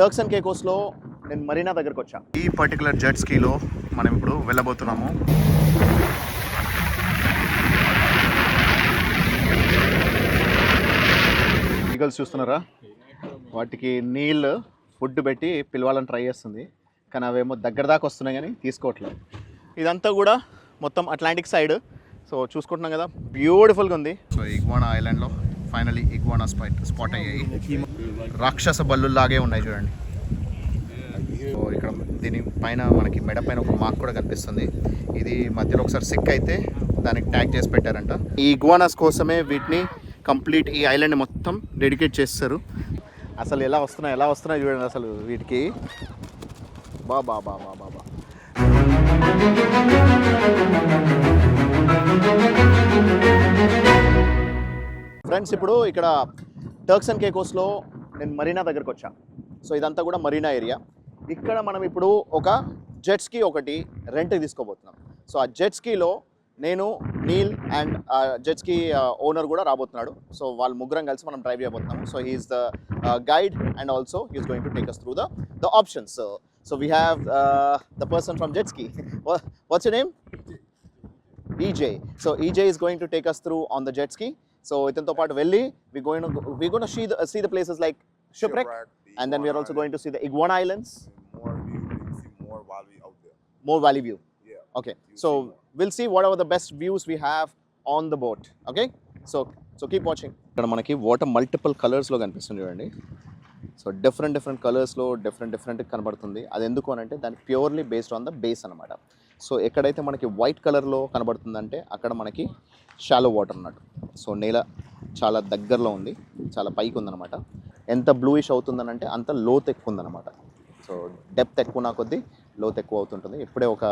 Turks and కేకోస్లో నేను మరీనా దగ్గరకు వచ్చా. ఈ పర్టికులర్ జెట్ స్కీలో మనం ఇప్పుడు వెళ్ళబోతున్నాము. ఈగల్స్ చూస్తున్నారా? వాటికి నీళ్ళు ఫుడ్ పెట్టి పిలవాలని ట్రై చేస్తుంది. కానీ అవేమో దగ్గర దాకా వస్తున్నాయి కానీ తీసుకోవట్లేదు. ఇదంతా కూడా మొత్తం అట్లాంటిక్ సైడ్. సో చూసుకుంటున్నాం కదా బ్యూటిఫుల్గా ఉంది. సో ఇగ్వానా ఐలాండ్లో. ఫైనలీ ఇగ్వానా స్పాట్ స్పాట్ అయ్యాయి. రాక్షస బల్లుల్లాగే ఉన్నాయి చూడండి. ఇక్కడ దీని పైన మనకి మెడ పైన ఒక మార్క్ కూడా కనిపిస్తుంది. ఇది మధ్యలో ఒకసారి సిక్ అయితే దానికి ట్యాగ్ చేసి పెట్టారంట. ఈ ఇగ్వానాస్ కోసమే వీటిని కంప్లీట్ ఈ ఐలాండ్ మొత్తం డెడికేట్ చేస్తారు. అసలు ఎలా వస్తున్నాయి ఎలా వస్తున్నాయి చూడండి అసలు వీటికి. బా బా బా బా బా బా. ఫ్రెండ్స్ ఇప్పుడు ఇక్కడ టర్క్స్ అండ్ కేకోస్లో నేను మరీనా దగ్గరకు వచ్చా సో ఇదంతా కూడా మరీనా ఏరియా ఇక్కడ మనం ఇప్పుడు ఒక జెట్స్కీ ఒకటి రెంట్కి తీసుకోబోతున్నాం. సో ఆ జెట్స్కీలో నేను నీల్ అండ్ జెట్ ఓనర్ కూడా రాబోతున్నాడు. సో వాళ్ళు ముగ్గురం కలిసి మనం డ్రైవ్ చేయబోతున్నాము so he is the guide and also he is going to take us through the the options so we have the person from jet ski what's name EJ so EJ is going to take us through on the jet ski so ఇతనితో పాటు వెళ్ళి we places like shipwreck and then we're also going to see the iguana islands more valley view okay so will see what are the best views we have on the boat okay so so keep watching ఇక్కడ మనకి water multiple కలర్స్లో కనిపిస్తుంది చూడండి. So different different కలర్స్లో different different కనబడుతుంది. అది ఎందుకు అని అంటే దాని purely based on the base అనమాట సో ఎక్కడైతే మనకి వైట్ కలర్లో కనబడుతుందంటే అక్కడ మనకి షాలో వాటర్ అన్నట్టు. సో నేల చాలా దగ్గరలో ఉంది. చాలా పైకి ఉందన్నమాట. ఎంత బ్లూయిష్ అవుతుందనంటే అంత లోత్ ఎక్కువ ఉందన్నమాట సో డెప్త్ ఎక్కువ నా కొద్దీ లోత్ ఎక్కువ అవుతుంటుంది. ఇప్పుడే ఒక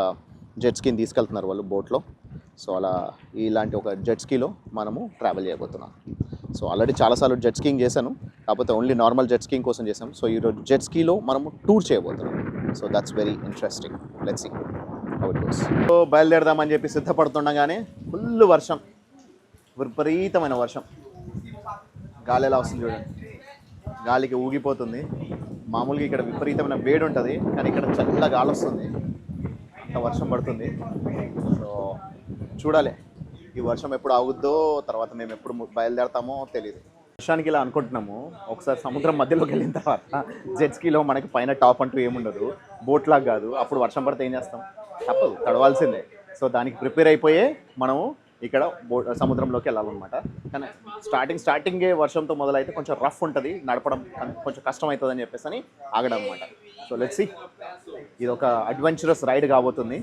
జెట్ స్కీని తీసుకెళ్తున్నారు వాళ్ళు బోట్లో సో అలా ఇలాంటి ఒక జెట్ స్కీలో మనము ట్రావెల్ చేయబోతున్నాం. సో ఆల్రెడీ చాలాసార్లు జెట్ స్కీయింగ్ చేశాను. కాకపోతే ఓన్లీ నార్మల్ జెట్ స్కీయింగ్ కోసం చేశాం. సో ఈరోజు జెట్ స్కీలో మనము టూర్ చేయబోతున్నాం. So that's very interesting let's see so బయలుదేరదామని చెప్పి సిద్ధపడుతుండగానే ఫుల్ వర్షం. విపరీతమైన వర్షం. గాలి ఎలా వస్తుంది చూడండి. గాలికి ఊగిపోతుంది. మామూలుగా ఇక్కడ విపరీతమైన వేడి ఉంటుంది కానీ ఇక్కడ చల్ల గాలి వస్తుంది. అంత వర్షం పడుతుంది. సో చూడాలి. ఈ వర్షం ఎప్పుడు ఆగుద్దో తర్వాత మేము ఎప్పుడు బయలుదేరతామో తెలియదు వర్షానికి ఇలా అనుకుంటున్నాము. ఒకసారి సముద్రం మధ్యలోకి వెళ్ళిన తర్వాత జెట్స్కీలో మనకి పైన టాప్ అంటూ ఏముండదు. బోట్ లాగా కాదు. అప్పుడు వర్షం పడితే ఏం చేస్తాం? తప్పదు తడవాల్సిందే. సో దానికి ప్రిపేర్ అయిపోయే మనము ఇక్కడ బోట్ సముద్రంలోకి వెళ్ళాలన్నమాట. కానీ స్టార్టింగ్ స్టార్టింగే వర్షంతో మొదలైతే కొంచెం రఫ్ ఉంటుంది నడపడం కొంచెం కష్టం అవుతుందని అని చెప్పేసి అని ఆగడం అనమాట సో లెట్స్ ఇది ఒక అడ్వెంచరస్ రైడ్ కాబోతుంది.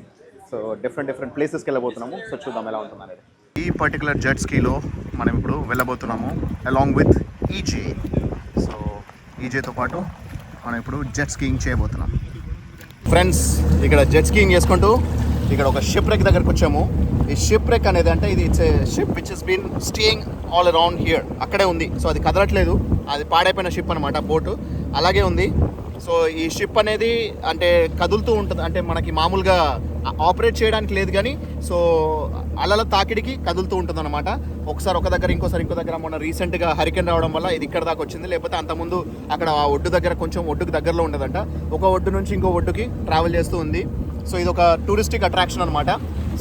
సో డిఫరెంట్ డిఫరెంట్ ప్లేసెస్కి వెళ్ళబోతున్నాము. సో చూద్దాం ఎలా ఉంటుంది అనేది ఈ పర్టికులర్ జెట్ స్కీలో మనం ఇప్పుడు వెళ్ళబోతున్నాము అలాంగ్ విత్ ఈజే సో ఈజేతో పాటు మనం ఇప్పుడు జెట్ స్కీయింగ్ చేయబోతున్నాం. ఫ్రెండ్స్ ఇక్కడ జెట్ స్కీయింగ్ చేసుకుంటూ ఇక్కడ ఒక షిప్ రెక్ దగ్గరకు వచ్చాము. ఈ షిప్ రెక్ అనేది అంటే ఇది it's ship which is been staying all around here అక్కడే ఉంది. సో అది కదలట్లేదు. అది పాడైపోయిన షిప్ అనమాట బోటు అలాగే ఉంది. సో ఈ షిప్ అనేది అంటే కదులుతూ ఉంటుంది. అంటే మనకి మామూలుగా ఆపరేట్ చేయడానికి లేదు కానీ సో అలల తాకిడికి కదులుతూ ఉంటుంది అనమాట ఒకసారి ఒక దగ్గర ఇంకోసారి ఇంకో దగ్గర మొన్న రీసెంట్గా హరికెన్ రావడం వల్ల ఇది ఇక్కడ దాకా వచ్చింది. లేకపోతే అంతకుముందు అక్కడ ఆ ఒడ్డు దగ్గర కొంచెం ఒడ్డుకు దగ్గరలో ఉండదంట. ఒక ఒడ్డు నుంచి ఇంకో ఒడ్డుకి ట్రావెల్ చేస్తూ ఉంది. సో ఇది ఒక టూరిస్టిక్ అట్రాక్షన్ అనమాట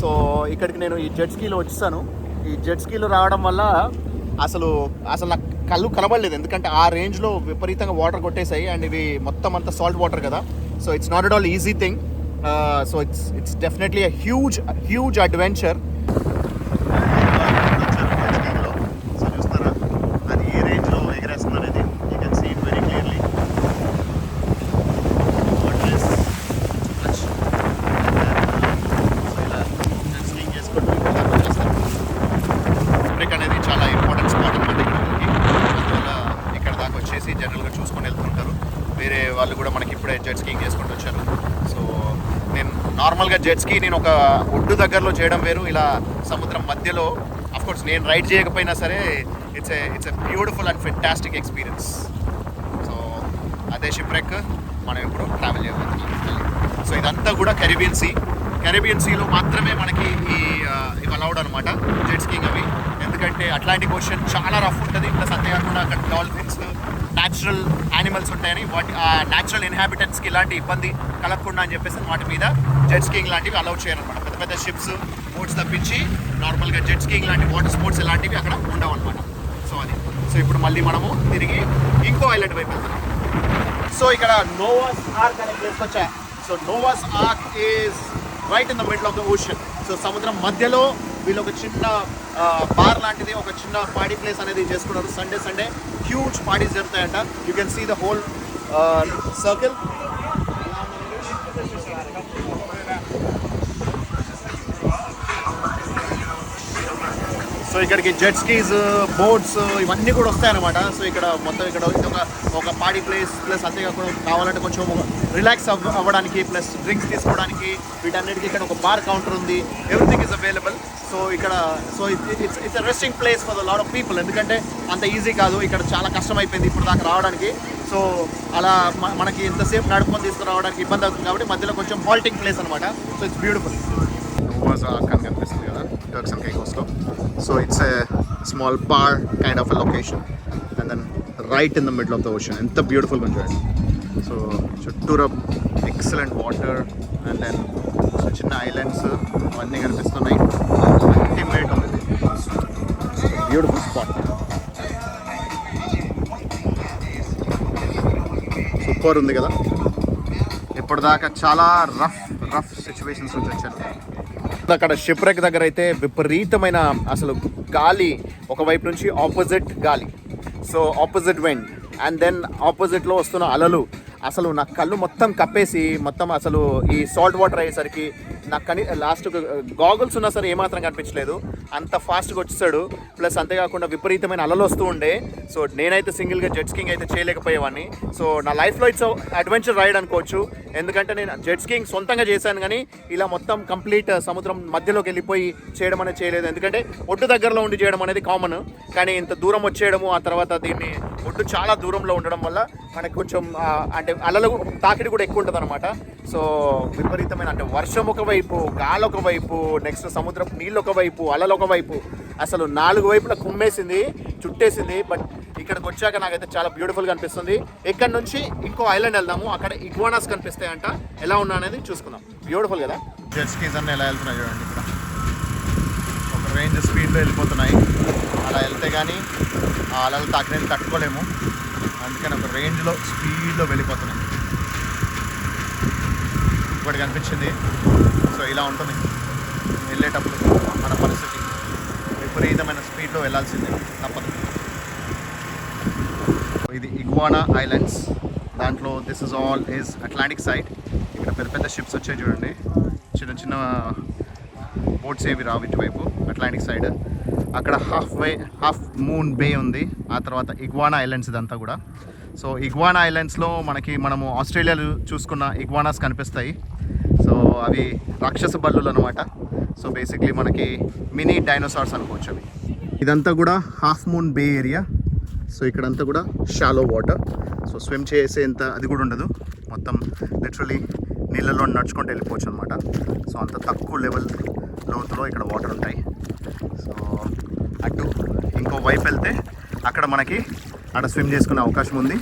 సో ఇక్కడికి నేను ఈ జెట్ స్కీలో వచ్చాను ఈ జెట్ స్కీలో రావడం వల్ల అసలు అసలు నాకు కళ్ళు కనబడలేదు. ఎందుకంటే ఆ రేంజ్లో విపరీతంగా వాటర్ కొట్టేసాయి అండ్ ఇవి మొత్తం అంతా సాల్ట్ వాటర్ కదా. So it's not at all easy thing so it's it's definitely huge huge adventure so చూస్తారా అది ఏ రేంజ్లో ఎగరేస్తుంది అనేది you can see it very clearly water is much so ఇలా స్కీయింగ్ చేసుకుంటూ ఇక్కడ దాకా వచ్చేస్తాం బ్రేక్ అనేది చాలా ఇంపార్టెంట్ స్పాట్ అనమాట ఇక్కడ మనకి అందువల్ల ఇక్కడ దాకా వచ్చేసి జనరల్గా చూసుకొని వెళ్తుంటారు వేరే వాళ్ళు కూడా మనకి ఇప్పుడే జెట్ స్కీయింగ్ చేసుకుంటూ వచ్చారు సో నేను జెట్స్కి నేను ఒక ఒడ్డు దగ్గరలో చేయడం వేరు. ఇలా సముద్రం మధ్యలో కోర్స్ నేను రైడ్ చేయకపోయినా సరే it's a it's a beautiful and fantastic experience so అదే షిప్ రెక్ మనం ఇప్పుడు ట్రావెల్ చేయబోతున్నాం. సో ఇదంతా కూడా కెరీబియన్ సీ కెరీబియన్ సీలో మాత్రమే మనకి ఈ ఇవి అలౌడ్ అనమాట జెట్ స్కీయింగ్ అవి. ఎందుకంటే అట్లాంటిక్ ఓషన్ చాలా రఫ్ ఉంటుంది. ప్లస్ అంతేకాకుండా అక్కడ డాల్ఫిన్స్ న్యాచురల్ యానిమల్స్ ఉంటాయని వాటి ఆ న్యాచురల్ ఇన్హాబిటెంట్స్కి ఇలాంటి ఇబ్బంది కలగకుండా అని చెప్పేసి వాటి మీద జెట్ స్కీయింగ్ లాంటివి అలౌ చేయాలన్నమాట పెద్ద పెద్ద షిప్స్ బోట్స్ తప్పించి నార్మల్గా జెట్ స్కీయింగ్ లాంటి వాటర్ స్పోర్ట్స్ ఇలాంటివి అక్కడ ఉండవు అనమాట సో అది. సో ఇప్పుడు మళ్ళీ మనము తిరిగి ఇంకో ఐలాండ్ వైపు వెళ్తున్నాం. సో ఇక్కడ నోవాస్ ఆర్క్ అనే ప్లేస్ వచ్చా. So Noah's Ark is right in the middle of the ocean so సముద్రం మధ్యలో వీళ్ళు ఒక చిన్న బార్ లాంటిది ఒక చిన్న పార్టీ ప్లేస్ అనేది చేసుకున్నారు. Sunday Sunday huge parties జరుగుతాయంట. You can see the whole circle so ఇక్కడికి జెట్ స్కీస్ బోట్స్ ఇవన్నీ కూడా వస్తాయన్నమాట. సో ఇక్కడ మొత్తం ఇక్కడ ఒక ఒక పార్టీ ప్లేస్ ప్లస్ అంతేకాకుండా కావాలంటే కొంచెం రిలాక్స్ అవ్ అవ్వడానికి ప్లస్ డ్రింక్స్ తీసుకోవడానికి వీటన్నిటికీ ఇక్కడ ఒక బార్ కౌంటర్ ఉంది. ఎవ్రీథింగ్ ఇస్ అవైలబుల్ సో ఇక్కడ so it's it's resting place for the lot of people ఎందుకంటే అంత ఈజీ కాదు. ఇక్కడ చాలా కష్టం అయిపోయింది ఇప్పుడు దాకా రావడానికి. సో అలా మనకి ఎంతసేపు నడుపుకొని తీసుకురావడానికి ఇబ్బంది అవుతుంది కాబట్టి మధ్యలో కొంచెం హాల్టింగ్ ప్లేస్ అనమాట so it's beautiful Noah's Ark అని కనిపిస్తుంది కదా Turks and కైకోస్లో so it's a small bar kind of a location and then right in the middle of the ocean ఎంత బ్యూటిఫుల్గా చూడండి సో చుట్టూరా ఎక్సలెంట్ వాటర్ అండ్ దెన్ చిన్న islands అవన్నీ కనిపిస్తున్నాయి. అల్టిమేట్ ఉంది. బ్యూటిఫుల్ స్పాట్ సూపర్ ఉంది కదా. ఇప్పటిదాకా చాలా రఫ్ రఫ్ సిచ్యువేషన్స్ నుంచి వచ్చాను. అక్కడ షిప్రెక్ దగ్గర అయితే విపరీతమైన అసలు గాలి ఒకవైపు నుంచి ఆపోజిట్ గాలి. So opposite wind and then ఆపోజిట్లో వస్తున్న అలలు. అసలు నా కళ్ళు మొత్తం కప్పేసి మొత్తం అసలు ఈ సాల్ట్ వాటర్ అయ్యేసరికి నాకు కని లాస్ట్ గాగుల్స్ ఉన్నా సరే ఏమాత్రం కనిపించలేదు. అంత ఫాస్ట్గా వచ్చేసాడు. ప్లస్ అంతేకాకుండా విపరీతమైన అలలు వస్తూ ఉండే. సో నేనైతే సింగిల్గా జెట్ స్కింగ్ అయితే చేయలేకపోయేవాడిని. సో నా లైఫ్లో ఇట్స్ అడ్వెంచర్ రైడ్ అనుకోవచ్చు. ఎందుకంటే నేను జెట్ స్కింగ్ సొంతంగా చేశాను కానీ ఇలా మొత్తం కంప్లీట్ eh, సముద్రం మధ్యలోకి వెళ్ళిపోయి చేయడం అనేది చేయలేదు. ఎందుకంటే ఒడ్డు దగ్గరలో ఉండి చేయడం అనేది కామన్ కానీ ఇంత దూరం వచ్చేయడము ఆ తర్వాత దీన్ని ఒడ్డు చాలా దూరంలో ఉండడం వల్ల మనకు కొంచెం అంటే అలలు తాకిడి కూడా ఎక్కువ ఉంటుంది అనమాట సో విపరీతమైన అంటే వర్షం ఒకవైపు గాలి ఒకవైపు నెక్స్ట్ సముద్రపు నీళ్ళు ఒకవైపు అలలు ఒకవైపు అసలు నాలుగు వైపులా కుమ్మేసింది చుట్టేసింది బట్ ఇక్కడికి వచ్చాక నాకైతే చాలా బ్యూటిఫుల్గా అనిపిస్తుంది. ఇక్కడ నుంచి? ఇంకో ఐలాండ్ వెళ్దాము. అక్కడ ఇగ్వానాస్ కనిపిస్తాయంట. ఎలా ఉన్నా అనేది చూసుకుందాం. బ్యూటిఫుల్ కదా? జెట్ స్కీస్ అన్నీ ఎలా వెళ్తున్నాయి చూడండి ఇక్కడ. ఒక రేంజ్ స్పీడ్లో వెళ్ళిపోతున్నాయి. అలా వెళ్తే కానీ ఆ అలలు తాకినది తట్టుకోలేము. అందుకని ఒక రేంజ్లో స్పీడ్లో వెళ్ళిపోతున్నాయి ఇప్పుడు కనిపించింది సో ఇలా ఉంటుంది. వెళ్ళేటప్పుడు మన పరిస్థితి విపరీతమైన స్పీడ్లో వెళ్ళాల్సిందే తప్పదు. ఇది ఇగ్వానా ఐలాండ్స్. దాంట్లో this is all is Atlantic side ఇక్కడ పెద్ద పెద్ద షిప్స్ వచ్చాయి చూడండి. చిన్న చిన్న బోట్స్ ఏవి రావు ఇటువైపు అట్లాంటిక్ సైడ్ అక్కడ half way Half Moon Bay ఉంది. ఆ తర్వాత ఇగ్వానా ఐలాండ్స్ ఇదంతా కూడా. సో ఇగ్వానా ఐలాండ్స్లో మనకి మనము ఆస్ట్రేలియాలో చూసుకున్న ఇగ్వానాస్ కనిపిస్తాయి. సో అవి రాక్షస బల్లులు అనమాట సో బేసిక్లీ మనకి మినీ డైనోసార్స్ అనుకోవచ్చు అవి. ఇదంతా కూడా Half Moon Bay area. So ఇక్కడంతా కూడా షాలో వాటర్. సో స్విమ్ చేసేంత అది కూడా ఉండదు. మొత్తం లిటరలీ నీళ్ళలో నడుచుకుంటూ వెళ్ళిపోవచ్చు అనమాట సో అంత తక్కువ లెవెల్ లోతులో ఇక్కడ వాటర్ ఉంటాయి. సో అటు ఇంకో వైపు వెళ్తే అక్కడ మనకి అక్కడ స్విమ్ చేసుకునే అవకాశం ఉంది.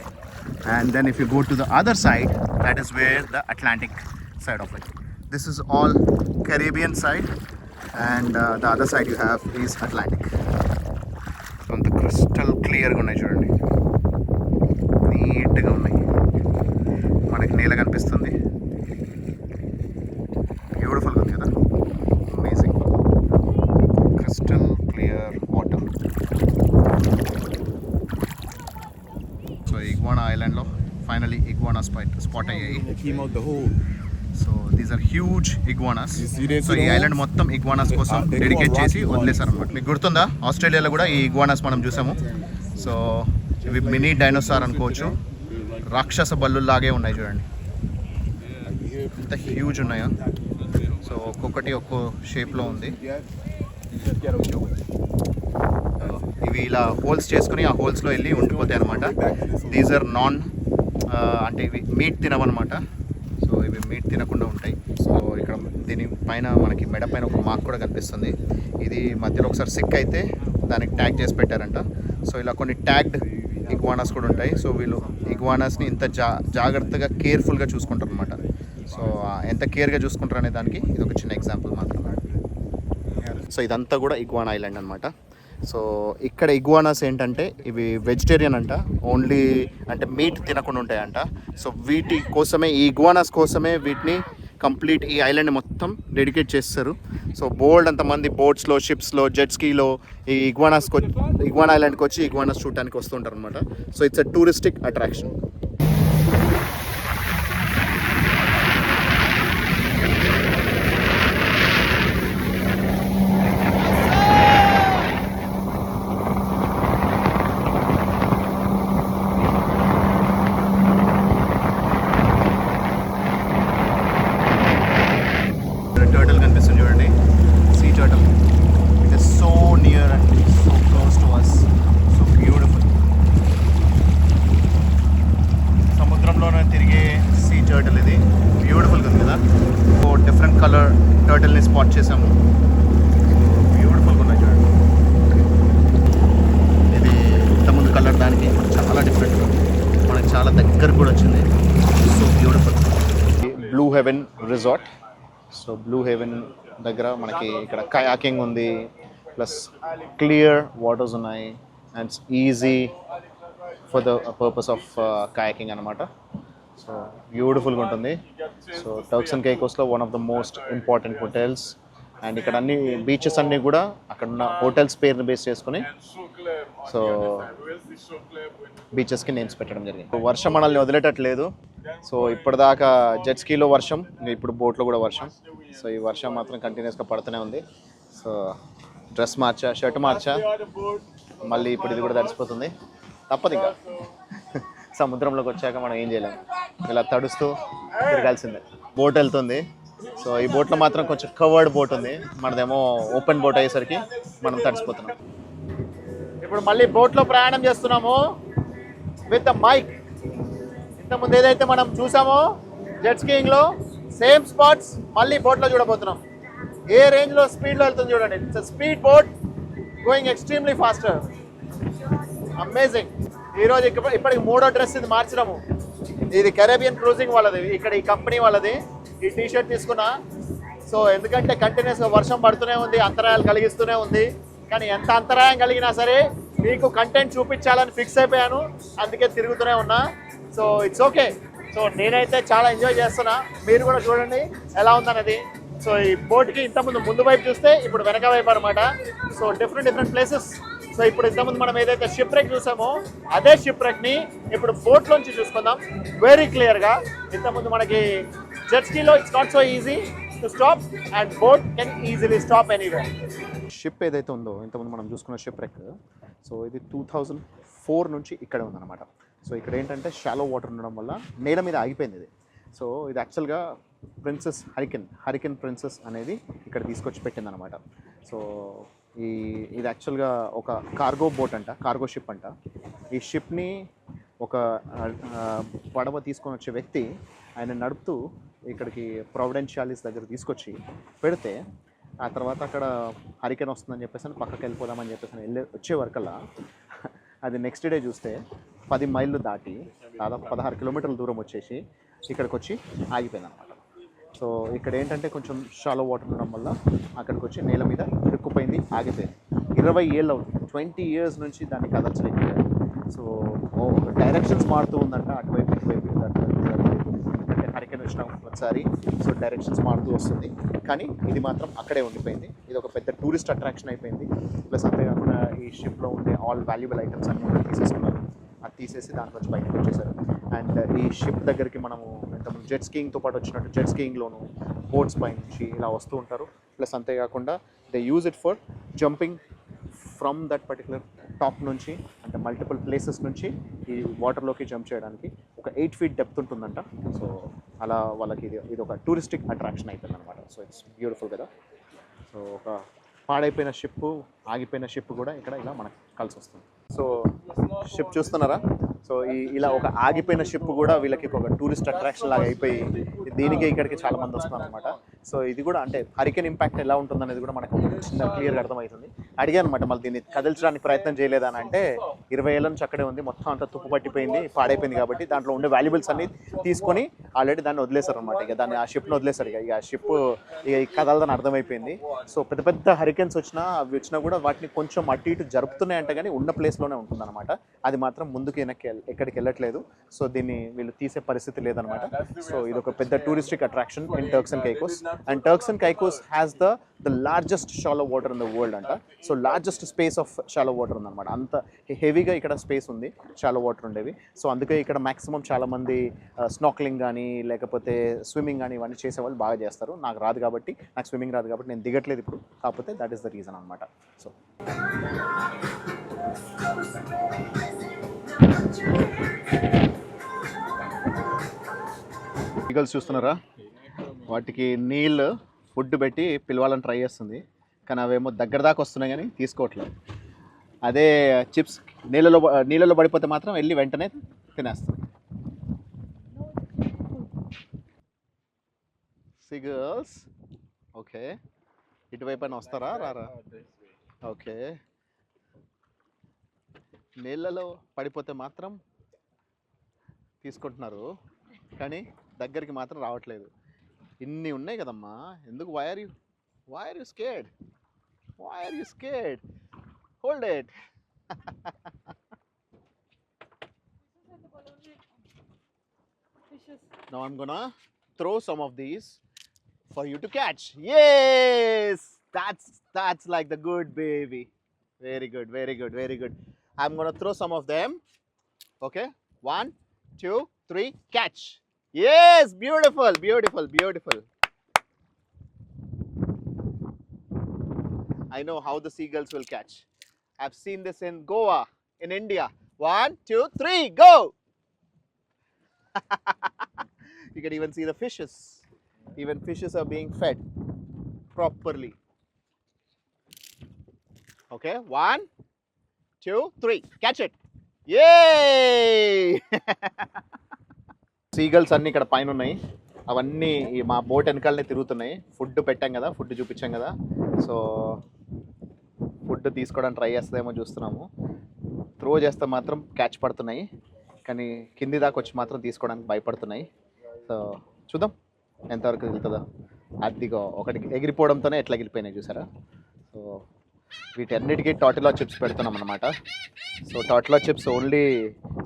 And then if you go to the other side that is where the Atlantic side of it this is all Caribbean side and the other side you have is Atlantic కొంత crystal క్లియర్గా ఉన్నాయి చూడండి. నీట్గా ఉన్నాయి. మనకి నీళ్ళ కనిపిస్తుంది బ్యూటిఫుల్గా ఉంది కదా amazing crystal clear water so iguana ఐలాండ్లో ఫైనలీ ఇగ్వానా స్పాట్ స్పాట్ అయ్యాయి. They came out the hole. So these are huge iguanas so ఈ ఐలాండ్? మొత్తం ఇగ్వానాస్ They- కోసం డెడికేట్ చేసి వదిలేశారు అనమాట మీకు గుర్తుందా? ఆస్ట్రేలియాలో కూడా ఈ ఇగ్వానాస్ మనం చూసాము. సో ఇవి మినీ డైనోసార్ అనుకోవచ్చు. రాక్షస బల్లుల్లాగే ఉన్నాయి చూడండి. ఎంత హ్యూజ్ ఉన్నాయో. సో ఒక్కొక్కటి ఒక్కో షేప్లో ఉంది. ఇవి ఇలా హోల్స్ చేసుకుని ఆ హోల్స్లో వెళ్ళి ఉండిపోతాయి అనమాట దీస్ ఆర్ నాన్ అంటే ఇవి మీట్ తినవన్నమాట. సో ఇవి మీట్ తినకుండా ఉంటాయి. సో ఇక్కడ దీని పైన మనకి మెడ పైన ఒక మార్క్ కూడా కనిపిస్తుంది. ఇది మధ్యలో ఒకసారి సిక్ అయితే దానికి ట్యాగ్ చేసి పెట్టారంట. సో ఇలా కొన్ని ట్యాగ్డ్ ఇగ్వానాస్ కూడా ఉంటాయి. సో వీళ్ళు ఇగ్వానాస్ని ఇంత జా జాగ్రత్తగా కేర్ఫుల్గా చూసుకుంటారు అనమాట సో ఎంత కేర్గా చూసుకుంటారు అనే దానికి ఇది ఒక చిన్న ఎగ్జాంపుల్ మాత్రమే. సో ఇదంతా కూడా ఇగ్వానా ఐలాండ్ అనమాట సో ఇక్కడ ఇగ్వానాస్ ఏంటంటే ఇవి వెజిటేరియన్ అంట. ఓన్లీ అంటే మీట్ తినకుండా ఉంటాయంట. సో వీటి కోసమే ఈ ఇగ్వానాస్ కోసమే వీటిని కంప్లీట్ ఈ ఐలాండ్ మొత్తం డెడికేట్ చేస్తారు. సో బోల్డ్ అంతమంది బోట్స్లో షిప్స్లో జెట్స్కీలో ఈ ఇగ్వానాస్కి ఇగ్వానా ఐలాండ్కి వచ్చి ఇగ్వానాస్ చూడటానికి వస్తుంటారు అనమాట so it's a touristic attraction turtle కనిపిస్తుంది చూడండి sea turtle it is so near and so close to us so beautiful సముద్రంలోనే తిరిగే సీ టర్టిల్ ఇది బ్యూటిఫుల్గా ఉంది కదా సో డిఫరెంట్ కలర్ టర్టిల్ని స్పాట్ చేసాము బ్యూటిఫుల్గా ఉన్నాయి చూడండి ఇది ఇంతకుముందు కలర్ దానికి చాలా డిఫరెంట్ మనకి చాలా దగ్గర కూడా వచ్చింది so beautiful Blue Heaven resort so Blue Heaven దగ్గర మనకి ఇక్కడ కయాకింగ్ ఉంది ప్లస్ క్లియర్ వాటర్స్ ఉన్నాయి and easy for the purpose of kayaking అనమాట సో బ్యూటిఫుల్గా ఉంటుంది. So Turks and కేకోస్లో one of the most important hotels and ఇక్కడ అన్ని బీచెస్ అన్నీ కూడా అక్కడ ఉన్న హోటల్స్ పేరుని బేస్ చేసుకుని సో బీచెస్కి నేమ్స్ పెట్టడం జరిగింది. వర్షం మనల్ని వదిలేటట్లేదు. సో ఇప్పటిదాకా జెట్ స్కీలో వర్షం ఇప్పుడు బోట్లో కూడా వర్షం. సో ఈ వర్షం మాత్రం కంటిన్యూస్గా పడుతూనే ఉంది. సో డ్రెస్ మార్చా షర్ట్ మార్చా. మళ్ళీ ఇప్పుడు ఇది కూడా తడిసిపోతుంది. తప్పదు ఇంకా. సముద్రంలోకి వచ్చాక మనం ఏం చేయలేము ఇలా తడుస్తూ తిరగాల్సిందే. బోట్ వెళ్తుంది. సో ఈ బోట్లో మాత్రం కొంచెం కవర్డ్ బోట్ ఉంది. మనదేమో ఓపెన్ బోట్ అయ్యేసరికి మనం తడిసిపోతున్నాం. ఇప్పుడు మళ్ళీ బోట్లో ప్రయాణం చేస్తున్నాము. విత్ ద మైక్ ఇంతకుముందు ఏదైతే మనం చూసామో జెట్ స్కీయింగ్లో సేమ్ స్పాట్స్ మళ్ళీ బోట్లో చూడబోతున్నాం. ఏ రేంజ్లో స్పీడ్లో వెళ్తుంది చూడండి. It's speed boat going extremely faster amazing ఈరోజు ఇక్కడ ఇప్పటికి మూడో డ్రెస్ ఇది మార్చినాము ఇది కెరేబియన్ క్రూజింగ్ వాళ్ళది. ఇక్కడ ఈ కంపెనీ వాళ్ళది. ఈ టీషర్ట్ తీసుకున్నా. సో ఎందుకంటే కంటిన్యూస్గా వర్షం పడుతూనే ఉంది అంతరాయాలు కలిగిస్తూనే ఉంది. కానీ ఎంత అంతరాయం కలిగినా సరే మీకు కంటెంట్ చూపించాలని ఫిక్స్ అయిపోయాను. అందుకే తిరుగుతూనే ఉన్నా. సో ఇట్స్ ఓకే సో నేనైతే చాలా ఎంజాయ్ చేస్తున్నా. మీరు కూడా చూడండి ఎలా ఉందన్నది సో ఈ బోట్కి ఇంతకుముందు ముందు వైపు చూస్తే ఇప్పుడు వెనక వైపు అనమాట so different different places so ఇప్పుడు ఇంతకుముందు మనం ఏదైతే షిప్ రెక్ చూసామో అదే షిప్ రెక్ని ఇప్పుడు బోట్లోంచి చూసుకుందాం. వెరీ క్లియర్గా ఇంతకుముందు మనకి జెట్స్కీలో it's not so easy to stop and boat can easily stop anyway ship ఏదైతే ఉందో ఇంతకుముందు మనం చూసుకున్న షిప్ రెక్ సో ఇది టూ థౌజండ్ ఫోర్ నుంచి ఇక్కడే ఉందన్నమాట. సో ఇక్కడ ఏంటంటే షాలో వాటర్ ఉండడం వల్ల నేల మీద ఆగిపోయింది ఇది. సో ఇది యాక్చువల్గా ప్రిన్సెస్ హరికెన్ హరికెన్ ప్రిన్సెస్ అనేది ఇక్కడ తీసుకొచ్చి పెట్టిందనమాట సో ఈ ఇది యాక్చువల్గా ఒక కార్గో బోట్ అంట కార్గో షిప్ అంట. ఈ షిప్ని ఒక పడవ తీసుకొని వచ్చే వ్యక్తి ఆయన నడుపుతూ ఇక్కడికి ప్రొవిడెన్షియాలిస్ దగ్గర తీసుకొచ్చి పెడితే ఆ తర్వాత అక్కడ హరికెన్ వస్తుందని చెప్పేసి అని పక్కకి వెళ్ళిపోదామని చెప్పేసి వెళ్ళి వచ్చే వరకల్లా అది నెక్స్ట్ డే చూస్తే పది మైళ్ళు దాటి దాదాపు పదహారు కిలోమీటర్ల దూరం వచ్చేసి ఇక్కడికి వచ్చి ఆగిపోయింది అనమాట సో ఇక్కడ ఏంటంటే కొంచెం షాలో వాటర్ ఉండడం వల్ల అక్కడికి వచ్చి నేల మీద ఇరుక్కుపోయింది ఆగిపోయింది. ఇరవై ఏళ్ళు అవుతుంది. ట్వంటీ ఇయర్స్ నుంచి దాన్ని కదర్చలేదు సో డైరెక్షన్స్ మారుతూ ఉందంట అటువైపు ఇటువైపు అటువైపు. సెకండ్ వచ్చిన ఒకసారి. సో డైరెక్షన్స్ మారుతూ వస్తుంది. కానీ ఇది మాత్రం అక్కడే ఉండిపోయింది. ఇది ఒక పెద్ద టూరిస్ట్ అట్రాక్షన్ అయిపోయింది. ప్లస్ అంతేకాకుండా ఈ షిప్లో ఉండే ఆల్ వాల్యుబుల్ ఐటమ్స్ అన్ని కూడా తీసేసుకున్నారు. అది తీసేసి దాని నుంచి బయటకు వచ్చేసారు. అండ్ ఈ షిప్ దగ్గరికి మనము ఇంతకుముందు జెట్ స్కీయింగ్తో పాటు వచ్చినట్టు జెట్ స్కీయింగ్లోను బోట్స్ పై నుంచి ఇలా వస్తూ ఉంటారు. ప్లస్ అంతేకాకుండా they use it for jumping from that particular top నుంచి అంటే మల్టిపుల్ ప్లేసెస్ నుంచి ఈ వాటర్లోకి జంప్ చేయడానికి ఒక ఎయిట్ ఫీట్ డెప్త్ ఉంటుందంట. సో అలా వాళ్ళకి ఇది ఇది ఒక టూరిస్టిక్ అట్రాక్షన్ అయిపోయింది అనమాట సో ఇట్స్ బ్యూటిఫుల్ కదా సో ఒక పాడైపోయిన షిప్ ఆగిపోయిన షిప్ కూడా ఇక్కడ ఇలా మనకు కలిసి వస్తుంది. సో షిప్ చూస్తున్నారా? సో ఈ ఇలా ఒక ఆగిపోయిన షిప్ కూడా వీళ్ళకి ఒక టూరిస్ట్ అట్రాక్షన్ లాగా అయిపోయి దీనికే ఇక్కడికి చాలా మంది వస్తున్నారు అనమాట సో ఇది కూడా అంటే హరికెన్ ఇంపాక్ట్ ఎలా ఉంటుంది అనేది కూడా మనకు చిన్న క్లియర్గా అర్థమవుతుంది. అడిగాను అనమాట మళ్ళీ దీన్ని కదిల్చడానికి ప్రయత్నం చేయలేదని అంటే ఇరవై ఏళ్ళ నుంచి అక్కడే ఉంది మొత్తం అంతా తుప్పు పట్టిపోయింది పాడైపోయింది కాబట్టి దాంట్లో ఉండే వాల్యుబుల్స్ అన్ని తీసుకొని ఆల్రెడీ దాన్ని వదిలేశారు అనమాట ఇక దాన్ని ఆ షిప్ను వదిలేశారు. ఇక ఇక ఆ షిప్ ఇక ఈ కదలదని అర్థమైపోయింది. సో పెద్ద పెద్ద హరికెన్స్ వచ్చినా అవి వచ్చినా కూడా వాటిని కొంచెం అటు ఇటు జరుపుతున్నాయంటే కానీ ఉన్న ప్లేస్లోనే ఉంటుందన్నమాట. అది మాత్రం ముందుకు వెనక్కి ఎక్కడికి వెళ్ళట్లేదు. సో దీన్ని వీళ్ళు తీసే పరిస్థితి లేదనమాట సో ఇది ఒక పెద్ద touristic attraction in Turks and Caicos and Turks and Caicos has the the largest shallow water in the world అంట. So largest space of shallow water ఉందన్నమాట. అంత హెవీగా ఇక్కడ స్పేస్ ఉంది. షాలో వాటర్ ఉండేవి. సో అందుకే ఇక్కడ మాక్సిమం చాలా మంది స్నాక్లింగ్ కానీ కానీ లేకపోతే స్విమ్మింగ్ కానీ ఇవన్నీ చేసేవాళ్ళు బాగా చేస్తారు. నాకు రాదు కాబట్టి నాకు స్విమ్మింగ్ రాదు కాబట్టి నేను దిగట్లేదు ఇప్పుడు. కాకపోతే దట్ ఈస్ ద రీజన్ అనమాట సో ఈగల్స్ చూస్తున్నారా? వాటికి నీళ్ళు ఫుడ్ పెట్టి పిలవాలని ట్రై చేస్తుంది. కానీ అవేమో దగ్గర దాకా వస్తున్నాయి కానీ తీసుకోవట్లేదు. అదే చిప్స్ నీళ్ళలో నీళ్ళలో పడిపోతే మాత్రం వెళ్ళి వెంటనే తినేస్తుంది. Seagulls okay. ఇటువైపు అయినా వస్తారా రారా ఓకే. నీళ్ళలో పడిపోతే మాత్రం తీసుకుంటున్నారు. కానీ దగ్గరికి మాత్రం రావట్లేదు. ఇన్ని ఉన్నాయి కదమ్మా. ఎందుకు? Why are you why are you scared why are you scared hold Fishes. Now I'm gonna throw some of these. For you to catch. Yes, that's that's like the good baby. Very good, very good, very good. I'm gonna throw some of them. Okay, one, two, three, catch. Yes, beautiful, beautiful, beautiful. I know how the seagulls will catch. I've seen this in Goa, in India. One, two, three, go! you can even see the fishes. Even fishes are being fed properly. Okay, one, two, three. Catch it. Yay! Seagulls అన్ని ఇక్కడ పైన ఉన్నాయి అవన్నీ ఈ మా boat వెనకాలనే తిరుగుతున్నాయి food పెట్టాం కదా ఫుడ్ చూపించాం కదా సో ఫుడ్ తీసుకోవడానికి ట్రై చేస్తుందేమో చూస్తున్నాము త్రో చేస్తే మాత్రం క్యాచ్ పడుతున్నాయి కానీ కింది దాకా వచ్చి మాత్రం తీసుకోవడానికి భయపడుతున్నాయి సో చూద్దాం ఎంతవరకు వెళ్తుందో. అదిగో ఒకటి ఎగిరిపోవడంతోనే ఎట్లా ఎగిరిపోయినాయి చూసారా? సో వీటన్నిటికీ టాటిలా చిప్స్ పెడుతున్నాం అనమాట సో టాటిలా చిప్స్ ఓన్లీ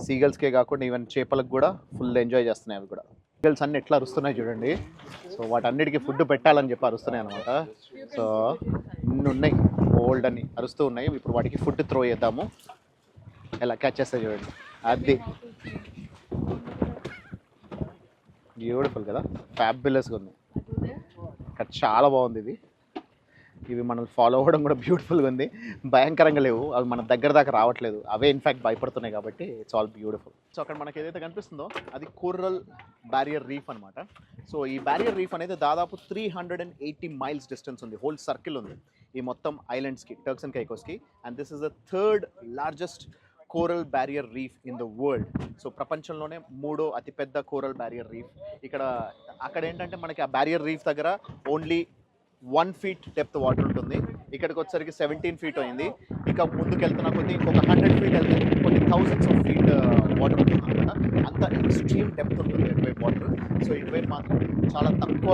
సీగల్స్కే కాకుండా ఈవెన్ చేపలకు కూడా ఫుల్ ఎంజాయ్ చేస్తున్నాయి అవి కూడా. సీగల్స్ అన్ని ఎట్లా అరుస్తున్నాయి చూడండి. సో వాటన్నిటికీ ఫుడ్ పెట్టాలని చెప్పి అరుస్తున్నాయి అనమాట సో ఇన్ని ఉన్నాయి. ఓల్డ్ అని అరుస్తూ ఉన్నాయి. ఇప్పుడు వాటికి ఫుడ్ త్రో చేద్దాము. ఎలా క్యాచ్ చేస్తాయి చూడండి. అది. బ్యూటిఫుల్ కదా. ఫ్యాబులస్గా ఉంది. ఇక్కడ చాలా బాగుంది ఇది. ఇవి మనం ఫాలో అవ్వడం కూడా బ్యూటిఫుల్గా ఉంది. భయంకరంగా లేవు. అవి మన దగ్గర దాకా రావట్లేదు. అవే ఇన్ఫాక్ట్ భయపడుతున్నాయి కాబట్టి ఇట్స్ ఆల్ బ్యూటిఫుల్ సో అక్కడ మనకి ఏదైతే కనిపిస్తుందో అది కుర్రల్ బ్యారియర్ రీఫ్ అనమాట సో ఈ బ్యారియర్ రీఫ్ అనేది దాదాపు three hundred and eighty miles distance ఉంది. హోల్ సర్కిల్ ఉంది. ఈ మొత్తం ఐలాండ్స్కి Turks and కైకోస్కి and this is the third largest coral barrier reef in the world. So ప్రపంచంలోనే మూడో అతిపెద్ద కోరల్ బ్యారియర్ రీఫ్. ఇక్కడ అక్కడ ఏంటంటే మనకి ఆ బ్యారియర్ రీఫ్ దగ్గర only one feet depth water ఉంటుంది. ఇక్కడికి వచ్చేసరికి సెవెంటీన్ ఫీట్ అయింది. ఇక ముందుకు వెళ్తున్న కొద్ది ఇంకొక హండ్రెడ్ ఫీట్ వెళ్తే కొన్ని థౌసండ్స్ ఆఫ్ ఫీట్ అనమాట అంత ఎక్స్ట్రీమ్ డెప్త్ ఉంటుంది ఇటువైపు వాటర్ సో ఇటువైపు మాత్రం చాలా తక్కువ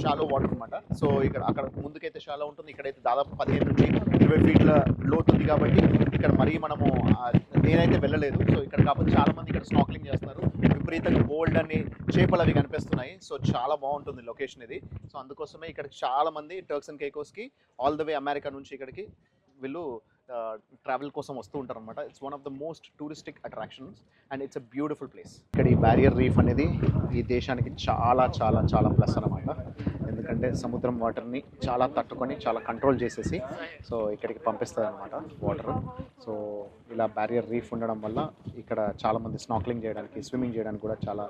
షాలో వాటర్ అనమాట సో ఇక్కడ అక్కడ ముందుకైతే షాలో ఉంటుంది ఇక్కడైతే దాదాపు పదిహేను నుంచి ఇరవై ఫీట్ల లోతు ఉంది కాబట్టి ఇక్కడ మరీ మనము నేనైతే వెళ్ళలేదు. సో ఇక్కడ కాకపోతే చాలామంది ఇక్కడ స్నాక్లింగ్ చేస్తున్నారు. విపరీతంగా బోల్డ్ అని చేపలు అవి కనిపిస్తున్నాయి. సో చాలా బాగుంటుంది లొకేషన్ ఇది. సో అందుకోసమే ఇక్కడ చాలామంది టర్క్స్ అండ్ కేకోస్కి ఆల్ ద వే అమెరికా నుంచి ఇక్కడికి వీళ్ళు ట్రావెల్ కోసం వస్తూ ఉంటారు అనమాట it's one of the most touristic attractions and it's a beautiful place ఇక్కడ ఈ బ్యారియర్ రీఫ్ అనేది ఈ దేశానికి చాలా చాలా చాలా ప్లస్ అనమాట ఎందుకంటే సముద్రం వాటర్ని చాలా తట్టుకొని చాలా కంట్రోల్ చేసేసి సో ఇక్కడికి పంపిస్తుంది అనమాట వాటర్ సో ఇలా బ్యారియర్ రీఫ్ ఉండడం వల్ల ఇక్కడ చాలామంది స్నాక్లింగ్ చేయడానికి స్విమ్మింగ్ చేయడానికి కూడా చాలా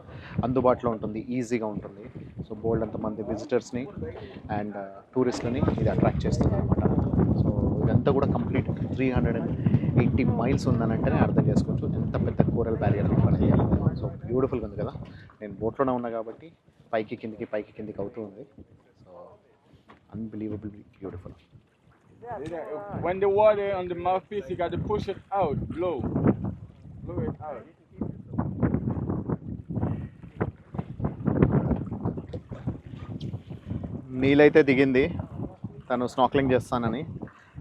అందుబాటులో ఉంటుంది ఈజీగా ఉంటుంది. సో బోల్డ్ అంతమంది విజిటర్స్ని అండ్ టూరిస్ట్లని ఇది అట్రాక్ట్ చేస్తుంది అనమాట సో ఇదంతా కూడా complete three hundred and eighty miles ఉందనంటేనే అర్థం చేసుకోవచ్చు. ఎంత పెద్ద కూరల్ బ్యారియర్ అనేది సో బ్యూటిఫుల్గా ఉంది కదా. నేను బోట్లోనే ఉన్నా కాబట్టి పైకి కిందికి పైకి కిందికి అవుతూ ఉంది. So unbelievable beautiful When the water on the mouthpiece, you got to push it out, blow. Blow it out. నీళ్ళైతే దిగింది. తను స్నాక్లింగ్ చేస్తానని.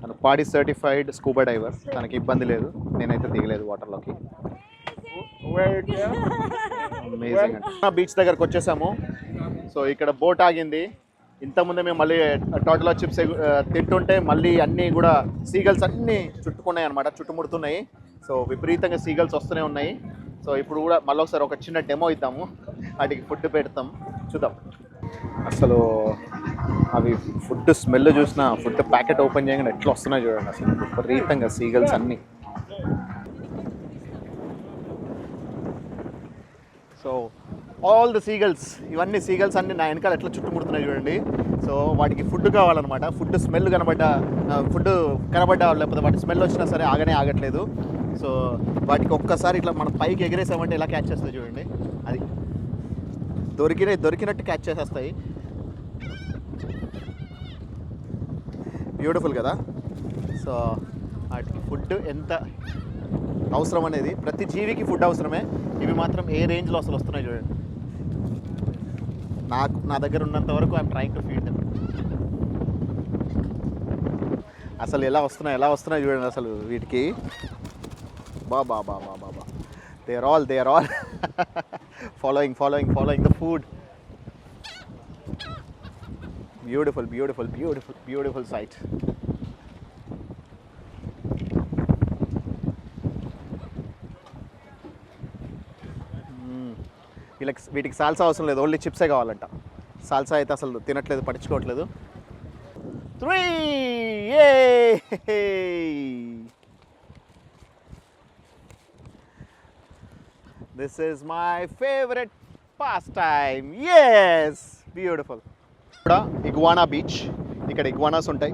తను పాడి సర్టిఫైడ్ స్కూబా డైవర్ తనకి ఇబ్బంది లేదు. నేనైతే దిగలేదు వాటర్లోకి అమేజింగ్ అండి బీచ్ దగ్గరకు వచ్చేసాము. సో ఇక్కడ బోట్ ఆగింది. ఇంతకుముందే మేము మళ్ళీ టోటల్ చిప్స్ తింటుంటే మళ్ళీ అన్నీ కూడా సీగల్స్ అన్నీ చుట్టుకున్నాయి అనమాట చుట్టుముడుతున్నాయి. సో విపరీతంగా సీగల్స్ వస్తూనే ఉన్నాయి. సో ఇప్పుడు కూడా మళ్ళీ ఒకసారి ఒక చిన్న డెమో ఇద్దాము. వాటికి ఫుడ్ పెడతాం. చూద్దాం. అసలు అవి ఫుడ్ స్మెల్ చూసినా ఫుడ్ ప్యాకెట్ ఓపెన్ చేయగానే ఎట్లా వస్తున్నాయి చూడండి అసలు. విపరీతంగా సీగల్స్ అన్నీ. సో ఆల్ ద సీగల్స్ ఇవన్నీ సీగల్స్ అన్ని నా వెనకాల ఎట్లా చుట్టుముడుతున్నాయి చూడండి. సో వాటికి ఫుడ్ కావాలన్నమాట. ఫుడ్ స్మెల్ కనబడ్డ ఫుడ్ కనబడ్డ లేకపోతే వాటి స్మెల్ వచ్చినా సరే ఆగనే ఆగట్లేదు. సో వాటికి ఒక్కసారి ఇట్లా మనం పైకి ఎగిరేసామంటే ఎలా క్యాచ్ చేస్తుంది చూడండి. అది దొరికిన దొరికినట్టు క్యాచ్ చేసేస్తాయి. బ్యూటిఫుల్ కదా? సో వాటికి ఫుడ్ ఎంత అవసరం అనేది ప్రతి జీవికి ఫుడ్ అవసరమే. ఇవి మాత్రం ఏ రేంజ్లో అసలు వస్తున్నాయి చూడండి. నాకు నా దగ్గర ఉన్నంత వరకు I'm trying to feed them అసలు ఎలా వస్తున్నాయి ఎలా వస్తున్నాయి చూడండి అసలు వీటికి. బా బా బా బా బా బా. They are all they are all following following following the food beautiful beautiful beautiful beautiful sight వీళ్ళకి వీటికి సాల్సా అవసరం లేదు. ఓన్లీ చిప్సే కావాలంట. సాల్సా అయితే అసలు తినట్లేదు పట్టించుకోవట్లేదు. Three this is my favourite pastime yes beautiful ఇక్కడ ఇగ్వానా బీచ్. ఇక్కడ ఇగ్వానాస్ ఉంటాయి.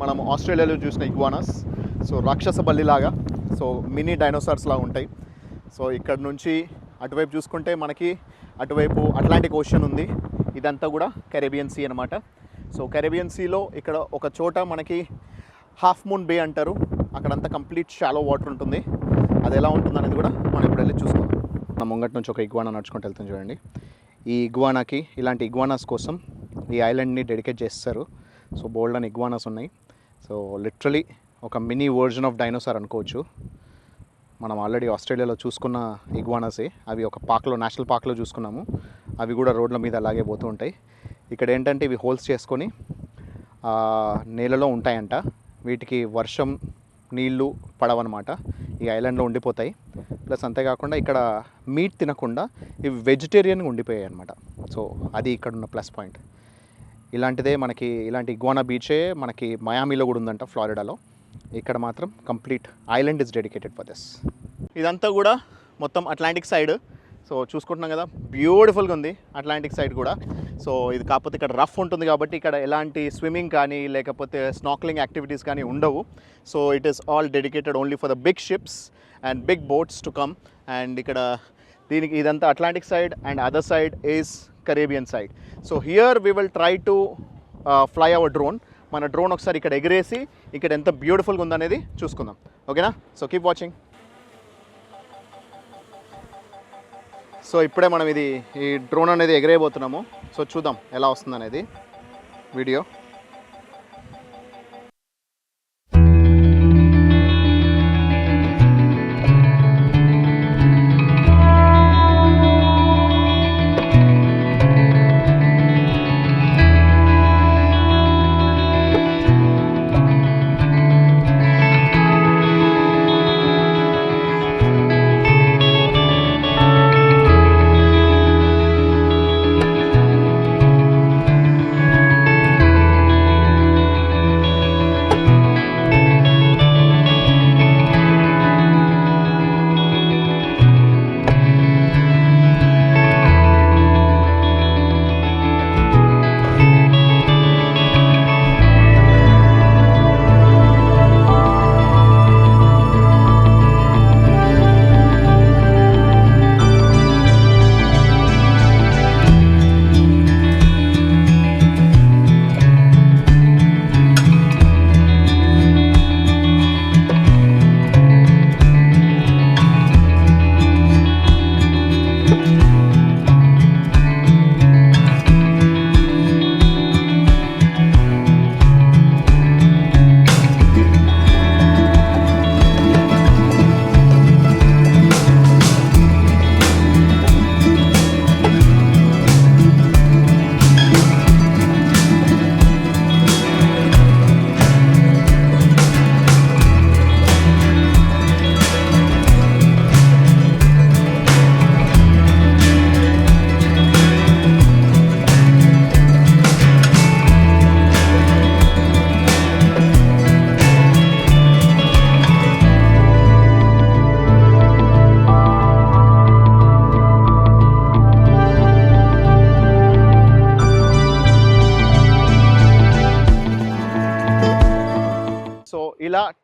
మనం ఆస్ట్రేలియాలో చూసిన ఇగ్వానాస్. సో రాక్షస బల్లిలాగా. సో మినీ డైనోసార్స్ లాగా ఉంటాయి. సో ఇక్కడ నుంచి అటువైపు చూసుకుంటే మనకి అటువైపు అట్లాంటిక్ ఓషన్ ఉంది. ఇదంతా కూడా కెరేబియన్ సీ అనమాట సో కెరేబియన్ సీలో ఇక్కడ ఒక చోట మనకి హాఫ్ మూన్ బే అంటారు. అక్కడంతా కంప్లీట్ షాలో వాటర్ ఉంటుంది. అది ఎలా ఉంటుంది అనేది కూడా మనం ఇప్పుడు వెళ్ళి చూస్తాం మన ముంగటి నుంచి ఒక ఇగ్వానా నడుచుకుంటూ వెళ్తాం చూడండి. ఈ ఇగ్వానాకి ఇలాంటి ఇగ్వానాస్ కోసం ఈ ఐలాండ్ని డెడికేట్ చేస్తారు. సో బోల్డ్ అని ఇగ్వానాస్ ఉన్నాయి. సో లిటరలీ ఒక మినీ వర్జన్ ఆఫ్ డైనోసార్ అనుకోవచ్చు. మనం ఆల్రెడీ ఆస్ట్రేలియాలో చూసుకున్న ఇగ్వానాసే. అవి ఒక పార్క్లో నేషనల్ పార్క్లో చూసుకున్నాము. అవి కూడా రోడ్ల మీద అలాగే పోతూ ఉంటాయి. ఇక్కడ ఏంటంటే ఇవి హోల్స్ చేసుకొని నేలలో ఉంటాయంట. వీటికి వర్షం నీళ్ళు పడవన్నమాట. ఈ ఐలాండ్లో ఉండిపోతాయి. ప్లస్ అంతేకాకుండా ఇక్కడ మీట్ తినకుండా ఇవి వెజిటేరియన్గా ఉండిపోయాయి అనమాట సో అది ఇక్కడ ఉన్న ప్లస్ పాయింట్. ఇలాంటిదే మనకి ఇలాంటి ఇగ్వానా బీచే మనకి మయామీలో కూడా ఉందంట ఫ్లారిడాలో ఇక్కడ మాత్రం complete island is dedicated for this ఇదంతా కూడా మొత్తం అట్లాంటిక్ సైడ్ సో చూసుకుంటున్నాం కదా బ్యూటిఫుల్గా ఉంది అట్లాంటిక్ సైడ్ కూడా. సో ఇది కాకపోతే ఇక్కడ రఫ్ ఉంటుంది కాబట్టి ఇక్కడ ఎలాంటి స్విమ్మింగ్ కానీ లేకపోతే స్నాక్లింగ్ యాక్టివిటీస్ కానీ ఉండవు. So it is all dedicated only for the big ships and big boats to come and ఇక్కడ దీనికి ఇదంతా Atlantic side and other side is Caribbean side so here we will try to fly our drone మన drone ఒకసారి ఇక్కడ ఎగిరేసి ఇక్కడ ఎంత బ్యూటిఫుల్గా ఉందనేది చూసుకుందాం. ఓకేనా సో కీప్ వాచింగ్ సో ఇప్పుడే మనం ఇది ఈ డ్రోన్ అనేది ఎగరేయబోతున్నాము. సో చూద్దాం ఎలా వస్తుంది అనేది వీడియో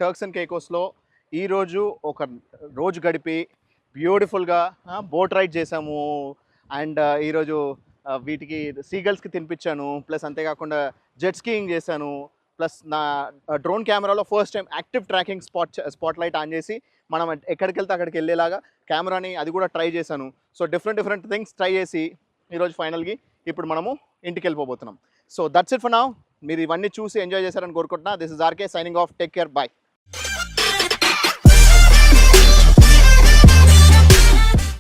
టర్క్స్ అండ్ కేకోస్లో ఈరోజు ఒక రోజు గడిపి బ్యూటిఫుల్గా బోట్ రైడ్ చేసాము అండ్ ఈరోజు వీటికి సీగల్స్కి తినిపించాను. ప్లస్ అంతేకాకుండా జెట్ స్కీయింగ్ చేశాను. ప్లస్ నా డ్రోన్ కెమెరాలో first time active tracking spot spot light on చేసి మనం ఎక్కడికి వెళ్తే అక్కడికి వెళ్ళేలాగా కెమెరాని అది కూడా ట్రై చేశాను. So different different things try చేసి ఈరోజు ఫైనల్కి ఇప్పుడు మనము ఇంటికి వెళ్ళిపోబోతున్నాం so that's it for now మీరు ఇవన్నీ చూసి ఎంజాయ్ చేశారని కోరుకుంటున్నా. This is RK signing off take care bye